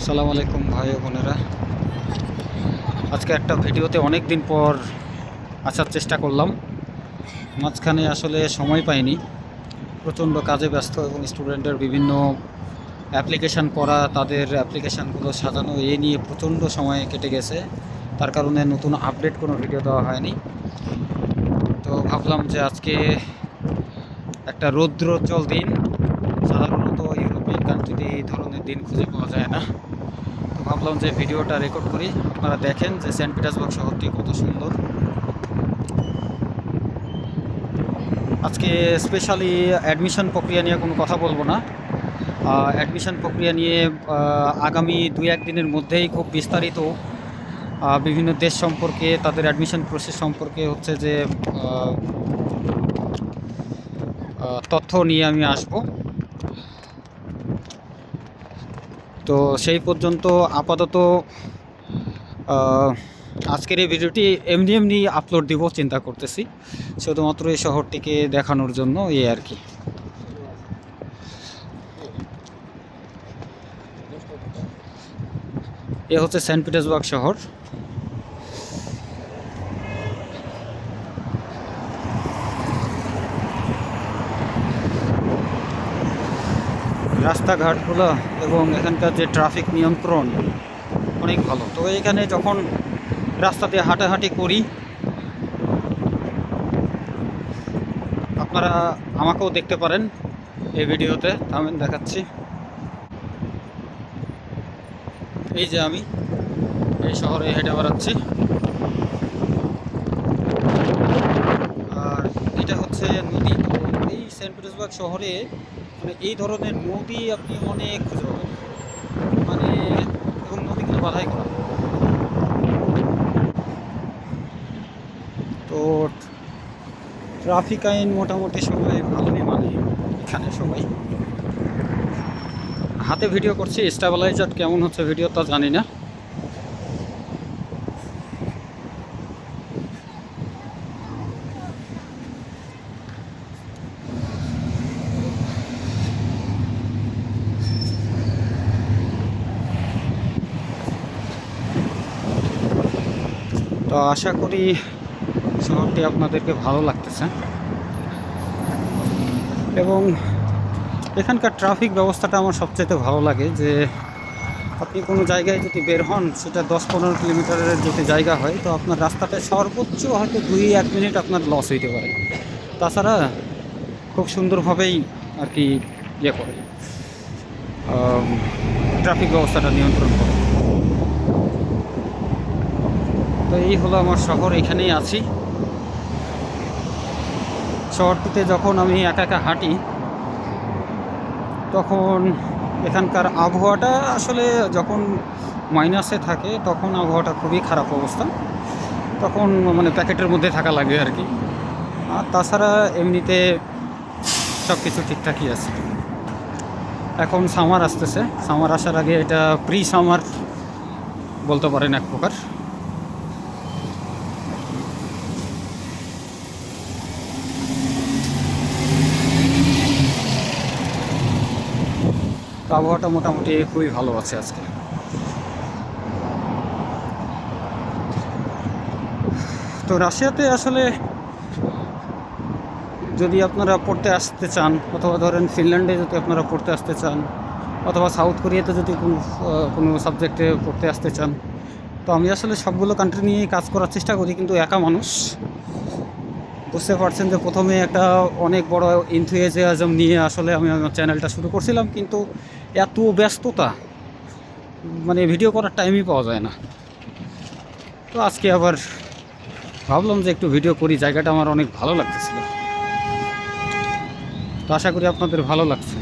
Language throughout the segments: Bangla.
আসসালামু আলাইকুম ভাই বোনেরা। আজকে একটা ভিডিওতে অনেক দিন পর আসার চেষ্টা করলাম। মাঝখানে আসলে সময় পাইনি। প্রচণ্ড কাজে ব্যস্ত এবং স্টুডেন্টের বিভিন্ন অ্যাপ্লিকেশান করা, তাদের অ্যাপ্লিকেশানগুলো সাজানো, এ নিয়ে প্রচণ্ড সময় কেটে গেছে। তার কারণে নতুন আপডেট কোনো ভিডিও দেওয়া হয়নি। তো ভাবলাম যে আজকে একটা রৌদ্রোজ্জ্বল দিন। সাধারণত ইউরোপিয়ান কান্ট্রিতে এই ধরনের দিন খুঁজে পাওয়া যায় না। ভাবলাম যে ভিডিওটা রেকর্ড করি। আপনারা দেখেন যে সেন্ট পিটার্সবার্গ শহরটি কত সুন্দর। আজকে স্পেশালি অ্যাডমিশন প্রক্রিয়া নিয়ে কোনো কথা বলব না। অ্যাডমিশন প্রক্রিয়া নিয়ে আগামী দুই এক দিনের মধ্যেই খুব বিস্তারিত বিভিন্ন দেশ সম্পর্কে, তাদের অ্যাডমিশন প্রসেস সম্পর্কে হচ্ছে যে তথ্য নিয়ে আমি আসব। তো সেই পর্যন্ত আপাতত আজকের এই ভিডিওটি এমনি এমনি আপলোড দিব, চিন্তা করতেছি। শুধুমাত্র এই শহরটিকে দেখানোর জন্য এ আর কি। এ হচ্ছে সেন্ট পিটার্সবার্গ শহর। রাস্তাঘাটগুলো এবং এখানকার যে ট্রাফিক নিয়ন্ত্রণ অনেক ভালো। তো এখানে যখন রাস্তা দিয়ে হাঁটাহাঁটি করি, আপনারা আমাকেও দেখতে পারেন এই ভিডিওতে থামেন দেখাচ্ছি। এই যে আমি এই শহরে হেঁটে বেড়াচ্ছি। আর এটা হচ্ছে নদী। এই সেন্ট পিটার্সবার্গ শহরে মানে এই ধরনের নদী আপনি অনেক খুঁজে পাবেন। মানে এবং নদীগুলো বাধাই করা। তো ট্রাফিক আইন মোটামুটি সবাই ভালোই মানে এখানে সবাই। হাতে ভিডিও করছি, স্টেবিলাইজার কেমন হচ্ছে ভিডিও তা জানি না। আশা করি শহরটি আপনাদেরকে ভালো লাগতেছে। এবং এখানকার ট্রাফিক ব্যবস্থাটা আমার সবচেয়ে ভালো লাগে যে আপনি কোনো জায়গায় যদি বের হন, সেটা দশ পনেরো কিলোমিটারের যদি জায়গা হয়, তো আপনার রাস্তাটা সর্বোচ্চ হয়তো দুই এক মিনিট আপনার লস হইতে পারে। তাছাড়া খুব সুন্দরভাবেই আর কি ইয়ে করে ট্রাফিক ব্যবস্থাটা নিয়ন্ত্রণ করে। তো এই হলো আমার শহর, এখানেই আছি। শহরটিতে যখন আমি একা একা হাঁটি, তখন এখানকার আবহাওয়াটা আসলে যখন মাইনাসে থাকে, তখন আবহাওয়াটা খুবই খারাপ অবস্থা। তখন মানে প্যাকেটের মধ্যে থাকা লাগে আর কি। আর তাছাড়া এমনিতে সব কিছু ঠিকঠাকই আছে। এখন সামার আসতেছে। সামার আসার আগে এটা প্রি সামার বলতে পারেন এক প্রকার। তো আবহাওয়াটা মোটামুটি খুবই ভালো আছে আজকে। তো রাশিয়াতে আসলে যদি আপনারা পড়তে আসতে চান, অথবা ধরেন ফিনল্যান্ডে যদি আপনারা পড়তে আসতে চান, অথবা সাউথ কোরিয়াতে যদি কোনো কোনো সাবজেক্টে পড়তে আসতে চান, তো আমি আসলে সবগুলো কান্ট্রি নিয়েই কাজ করার চেষ্টা করি, কিন্তু একা মানুষ। বুঝতে পারছেন যে প্রথমে একটা অনেক বড় ইনথুয়েজিয়াজম নিয়ে আসলে আমি আমার চ্যানেলটা শুরু করছিলাম, কিন্তু এত ব্যস্ততা। মানে ভিডিও করার টাইমই পাওয়া যায় না। তো আজকে আবার ভাবলাম যে একটু ভিডিও করি, জায়গাটা আমার অনেক ভালো লাগতেছিল। তো আশা করি আপনাদের ভালো লাগছে।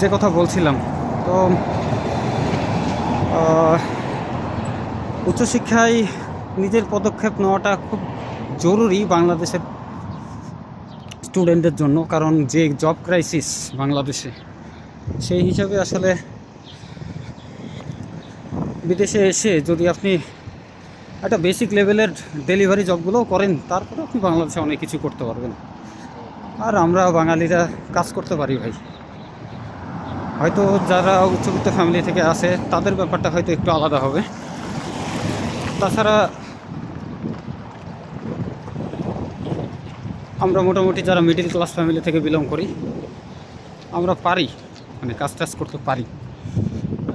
যে কথা বলছিলাম তো উচ্চশিক্ষায় নিজের পদক্ষেপ নেওয়াটা খুব জরুরি বাংলাদেশের স্টুডেন্টদের জন্য, কারণ যে জব ক্রাইসিস বাংলাদেশে, সেই হিসাবে আসলে বিদেশে এসে যদি আপনি একটা বেসিক লেভেলের ডেলিভারি জবগুলোও করেন তারপরে আপনি বাংলাদেশে অনেক কিছু করতে পারবেন। আর আমরা বাঙালিরা কাজ করতে পারি ভাই। হয়তো যারা উচ্চবিত্ত ফ্যামিলি থেকে আসে, তাদের ব্যাপারটা হয়তো একটু আলাদা হবে। তাছাড়া আমরা মোটামুটি যারা মিডিল ক্লাস ফ্যামিলি থেকে বিলং করি, আমরা পারি মানে কাজ টাজ করতে পারি।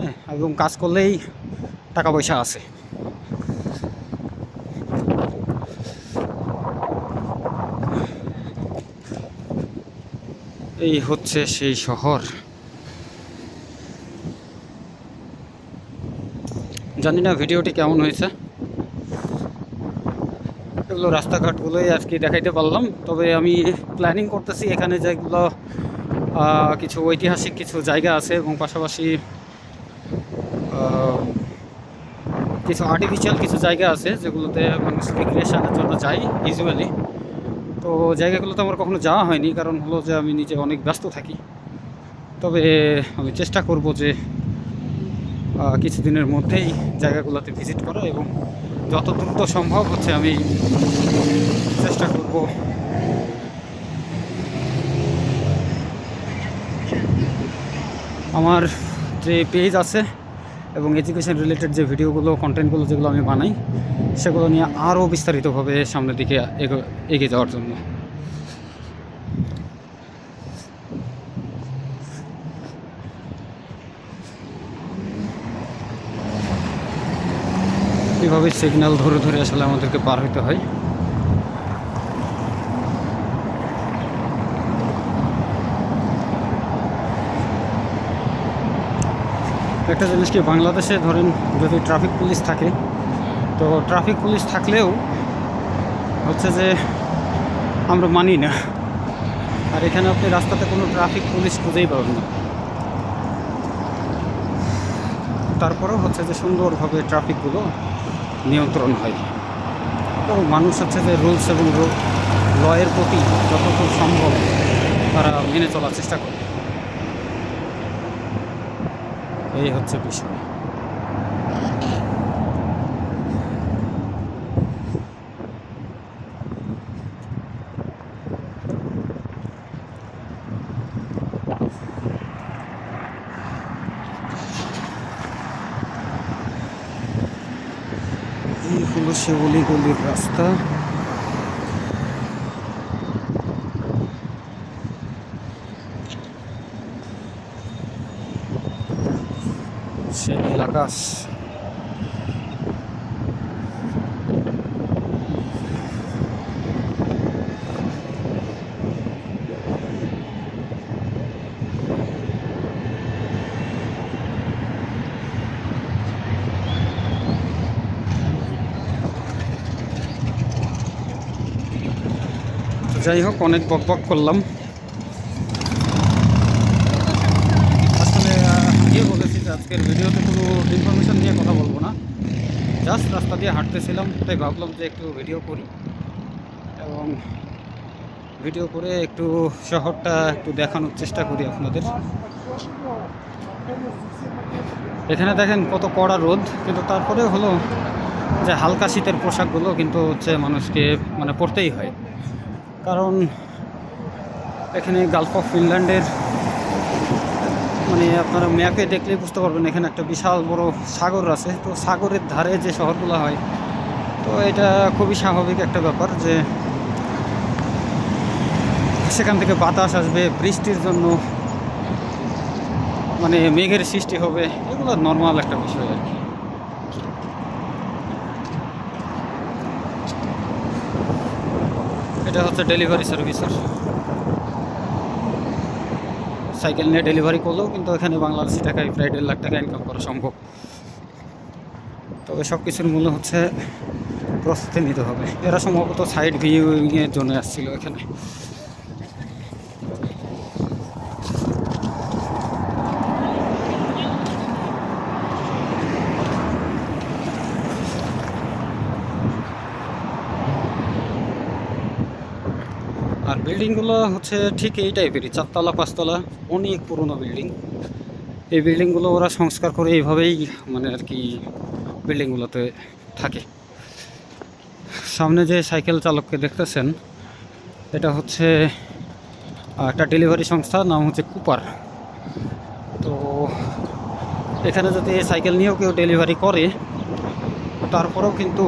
হ্যাঁ এবং কাজ করলেই টাকা পয়সা আছে। এই হচ্ছে সেই শহর। জানি না ভিডিওটি কেমন হয়েছে। এগুলো রাস্তাঘাটগুলোই আর কি দেখাইতে পারলাম। তবে আমি প্ল্যানিং করতেছি এখানে যেগুলো কিছু ঐতিহাসিক কিছু জায়গা আছে এবং পাশাপাশি কিছু আর্টিফিশিয়াল কিছু জায়গা আছে যেগুলোতে মানুষ রিক্রিয়েশনের জন্য যাই ইউজুয়ালি তো জায়গাগুলোতে আমার কখনো যাওয়া হয়নি, কারণ হলো যে আমি নিজে অনেক ব্যস্ত থাকি। তবে আমি চেষ্টা করব যে কিছুদিনের মধ্যেই জায়গাগুলোতে ভিজিট করো এবং যত দ্রুত সম্ভব হচ্ছে আমি চেষ্টা করব। আমার যে পেজ আছে এবং এডুকেশন রিলেটেড যে ভিডিওগুলো কন্টেন্টগুলো যেগুলো আমি বানাই, সেগুলো নিয়ে আরও বিস্তারিতভাবে সামনের দিকে এগো- এগিয়ে যাওয়ার জন্য। এভাবে সিগন্যাল ধরে ধরে আসলে আমাদেরকে পার হইতে হয়। একটা জিনিস কি, বাংলাদেশে ধরেন যদি ট্রাফিক পুলিশ থাকে, তো ট্রাফিক পুলিশ থাকলেও হচ্ছে যে আমরা মানি না। আর এখানে আপনি রাস্তাতে কোনো ট্রাফিক পুলিশ খুঁজেই পাবেন না। তারপরেও হচ্ছে যে সুন্দরভাবে ট্রাফিকগুলো নিয়ন্ত্রণ হয়। এবং মানুষ হচ্ছে যে রুলস এবং লয়ের প্রতি যতটুকু সম্ভব তারা মেনে চলার চেষ্টা করে। এই হচ্ছে বিষয়। সে অলিগলির রাস্তা। সে আকাশ যাই হোক অনেক বক বক করলাম। আসলে আহ, বলেছি যে আজকের ভিডিওতে কোনো ইনফরমেশান নিয়ে কথা বলব না। জাস্ট রাস্তা দিয়ে হাঁটতেছিলাম তাই ভাবলাম যে একটু ভিডিও করি। এবং ভিডিও করে একটু শহরটা একটু দেখানোর চেষ্টা করি আপনাদের। এখানে দেখেন কত কড়া রোদ কিন্তু তারপরে হলো যে হালকা শীতের পোশাকগুলো কিন্তু হচ্ছে মানুষকে মানে পরতেই হয়। কারণ এখানে গালফ অফ ফিনল্যান্ডের মানে আপনারা ম্যাপে দেখলেই বুঝতে পারবেন এখানে একটা বিশাল বড় সাগর আছে। তো সাগরের ধারে যে শহরগুলো হয়, তো এটা খুবই স্বাভাবিক একটা ব্যাপার যে সেখান থেকে বাতাস আসবে, বৃষ্টির জন্য মানে মেঘের সৃষ্টি হবে, এগুলো নর্মাল একটা বিষয় আর কি। এটা হচ্ছে ডেলিভারি সার্ভিসের সাইকেল নিয়ে ডেলিভারি করলেও কিন্তু এখানে বাংলাদেশি টাকায় প্রায় দেড় লাখ টাকা ইনকাম করা সম্ভব। তবে সব কিছুর মূল্য হচ্ছে প্রস্তুতি নিতে হবে। এরা সম্ভবত সাইড ভিউইংয়ের জন্য আসছিল এখানে। বিল্ডিংগুলো হচ্ছে ঠিক এই টাইপেরই, চারতলা, পাঁচতলা, অনেক পুরনো বিল্ডিং। এই বিল্ডিংগুলো ওরা সংস্কার করে এইভাবেই মানে আর কি বিল্ডিংগুলোতে থাকে। সামনে যে সাইকেল চালককে দেখতেছেন, এটা হচ্ছে একটা ডেলিভারি সংস্থা, নাম হচ্ছে কুপার। তো এখানে যদি সাইকেল নিয়েও কেউ ডেলিভারি করে, তারপরেও কিন্তু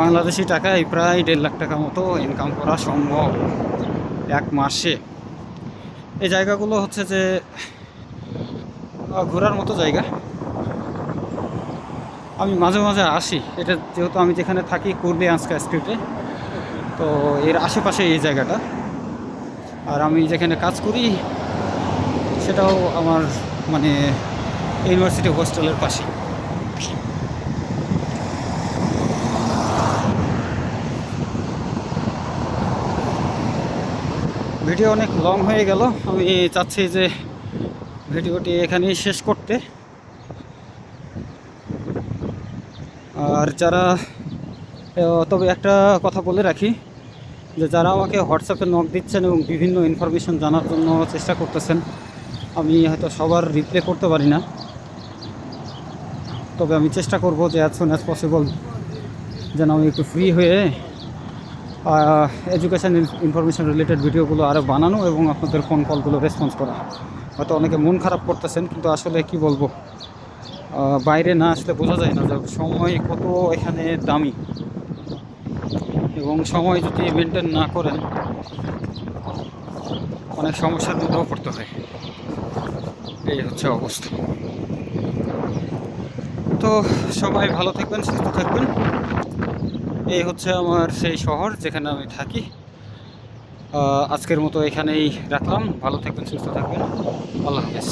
বাংলাদেশি টাকায় প্রায় দেড় লাখ টাকা মতো ইনকাম করা সম্ভব এক মাসে। এই জায়গাগুলো হচ্ছে যে ঘোরার মতো জায়গা। আমি মাঝে মাঝে আসি। এটা যেহেতু আমি যেখানে থাকি কুর্লি আঁচকা স্ট্রিটে তো এর আশেপাশে এই জায়গাটা। আর আমি যেখানে কাজ করি, সেটাও আমার মানে ইউনিভার্সিটি হোস্টেলের পাশে ভিডিও অনেক লং হয়ে গেল। আমি চাচ্ছি যে ভিডিওটি এখানেই শেষ করতে। আর যারা তবে একটা কথা বলে রাখি, যে যারা আমাকে হোয়াটসঅ্যাপে নক দিচ্ছেন এবং বিভিন্ন ইনফরমেশন জানার জন্য চেষ্টা করতেছেন, আমি হয়তো সবার রিপ্লাই করতে পারি না। তবে আমি চেষ্টা করব যে অ্যাজ সুন অ্যাজ পসিবল যেন আমি একটু ফ্রি হয়ে এডুকেশান ইনফরমেশান রিলেটেড ভিডিওগুলো আরও বানানো এবং আপনাদের ফোন কলগুলো রেসপন্স করা। হয়তো অনেকে মন খারাপ করতেছেন, কিন্তু আসলে কি বলব? বাইরে না আসলে বোঝা যায় না সময় কত এখানে দামি। এবং সময় যদি মেনটেন না করেন, অনেক সমস্যার মধ্যেও পড়তে হয়। এই হচ্ছে অবস্থা। তো সবাই ভালো থাকবেন, সুস্থ থাকবেন। এই হচ্ছে আমার সেই শহর যেখানে আমি থাকি। আজকের মতো এখানেই রাখলাম। ভালো থাকবেন, সুস্থ থাকবেন। আল্লাহ হাফেজ।